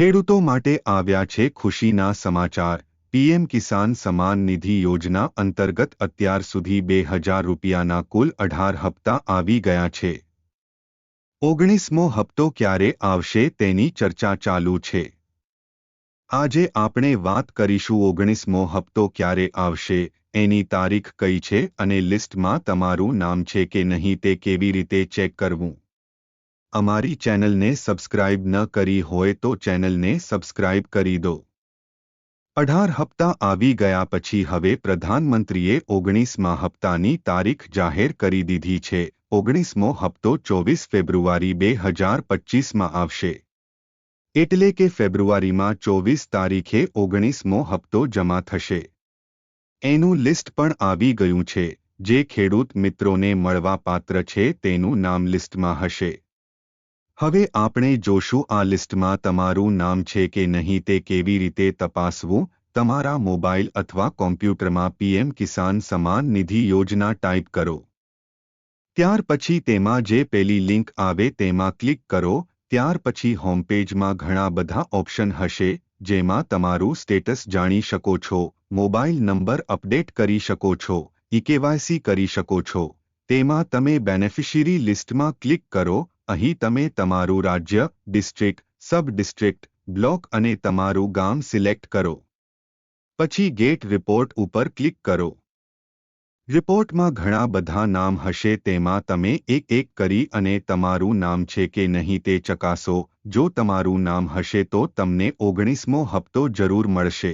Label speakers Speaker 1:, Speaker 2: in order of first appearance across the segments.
Speaker 1: ખેડૂતો માટે આવ્યા છે ખુશીના સમાચાર. પીએમ કિસાન સમાન નિધિ યોજના અંતર્ગત અત્યાર સુધી બે હજાર રૂપિયાના કુલ અઢાર હપ્તા આવી ગયા છે. ઓગણીસમો હપ્તો ક્યારે આવશે તેની ચર્ચા ચાલુ છે. આજે આપણે વાત કરીશું ઓગણીસમો હપ્તો ક્યારે આવશે, એની તારીખ કઈ છે અને લિસ્ટમાં તમારું નામ છે કે નહીં તે કેવી રીતે ચેક કરવું. અમારી ચેનલને સબસ્ક્રાઇબ ન કરી હોય તો ચેનલને સબસ્ક્રાઇબ કરી દો. અઢાર હપ્તા આવી ગયા પછી હવે પ્રધાનમંત્રીએ ઓગણીસમા હપ્તાની તારીખ જાહેર કરી દીધી છે. ઓગણીસમો હપ્તો ચોવીસ ફેબ્રુઆરી બે હજાર પચીસમાં આવશે. એટલે કે ફેબ્રુઆરીમાં ચોવીસ તારીખે ઓગણીસમો હપ્તો જમા થશે. એનું લિસ્ટ પણ આવી ગયું છે. જે ખેડૂત મિત્રોને મળવાપાત્ર છે તેનું નામ લિસ્ટમાં હશે. હવે આપણે જોશું આ લિસ્ટમાં તમારું નામ છે કે નહીં તે કેવી રીતે તપાસવું? તમારા મોબાઈલ અથવા કોમ્પ્યુટરમાં પીએમ કિસાન સમાન નિધિ યોજના ટાઈપ કરો. ત્યાર પછી તેમાં જે પેલી લિંક આવે તેમાં ક્લિક કરો. ત્યાર પછી હોમપેજમાં ઘણા બધા ઓપ્શન હશે, જેમાં તમારું સ્ટેટસ જાણી શકો છો, મોબાઈલ નંબર અપડેટ કરી શકો છો ઇકેવાયસી કરી શકો છો. તેમાં તમે બેનેફિશિયરી લિસ્ટમાં ક્લિક કરો અહીં તમે તમારું રાજ્ય ડિસ્ટ્રિક્ટ સબ ડિસ્ટ્રિક્ટ બ્લોક અને તમારું ગામ સિલેક્ટ કરો. પછી ગેટ રિપોર્ટ ઉપર ક્લિક કરો. રિપોર્ટમાં ઘણા બધા નામ હશે, તેમાં તમે એક એક કરી અને તમારું નામ છે કે નહીં તે ચકાસો. જો તમારું નામ હશે તો તમને ઓગણીસમો હપ્તો જરૂર મળશે.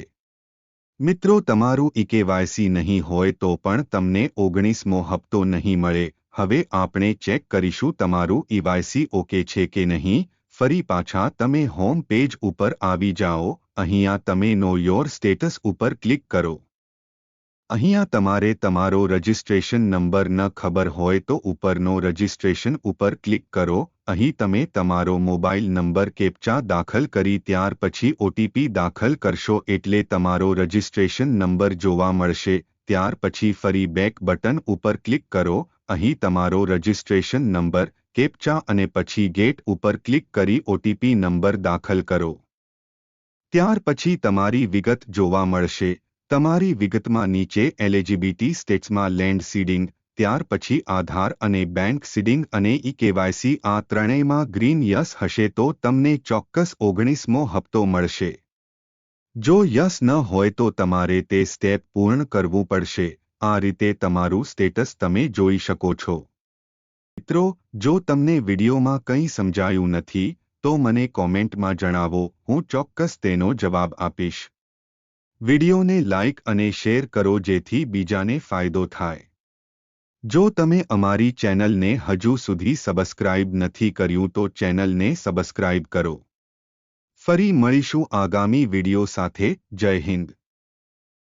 Speaker 1: મિત્રો, તમારું ઇકેવાયસી નહીં હોય તો પણ તમને ઓગણીસમો હપ્તો નહીં મળે. હવે આપણે ચેક કરીશું તમારું ઈવાયસી ઓકે છે કે નહીં. ફરી પાછા તમે હોમ પેજ ઉપર આવી જાઓ. અહીંયા તમે નો યોર સ્ટેટસ ઉપર ક્લિક કરો. અહીંયા તમારે તમારો રજિસ્ટ્રેશન નંબર ન ખબર હોય તો ઉપરનો રજિસ્ટ્રેશન ઉપર ક્લિક કરો. અહીં તમે તમારો મોબાઈલ નંબર કેપ્ચા દાખલ કરી ત્યાર પછી ઓટીપી દાખલ કરશો એટલે તમારો રજિસ્ટ્રેશન નંબર જોવા મળશે. ત્યાર પછી ફરી બેક બટન ઉપર ક્લિક કરો. અહીં તમારો રજિસ્ટ્રેશન નંબર, કેપ્ચા અને પછી ગેટ ઉપર ક્લિક કરી ઓટીપી નંબર દાખલ કરો. ત્યાર પછી તમારી વિગત જોવા મળશે. તમારી વિગતમાં નીચે એલિજિબિલિટી સ્ટેટ્સમાં લેન્ડ સીડિંગ, ત્યાર પછી આધાર અને બેંક સીડિંગ અને ઈ કેવાયસી આ ત્રણેયમાં ગ્રીન યસ હશે તો તમને ચોક્કસ ઓગણીસમો હપ્તો મળશે. જો યસ ન હોય તો તમારે તે સ્ટેપ પૂર્ણ કરવું પડશે. આ રીતે તમારું સ્ટેટસ તમે જોઈ શકો છો. મિત્રો, જો તમને વિડીયોમાં કંઈ સમજાયું નથી, તો મને કોમેન્ટમાં જણાવો, હું ચોક્કસ તેનો જવાબ આપીશ. વિડીયોને લાઇક અને શેર કરો જેથી બીજાને ફાયદો થાય. જો તમે અમારી ચેનલને હજુ સુધી સબસ્ક્રાઇબ નથી કર્યું તો ચેનલને સબસ્ક્રાઇબ કરો. ફરી મળીશું આગામી વીડિયો સાથે. જય હિન્દ.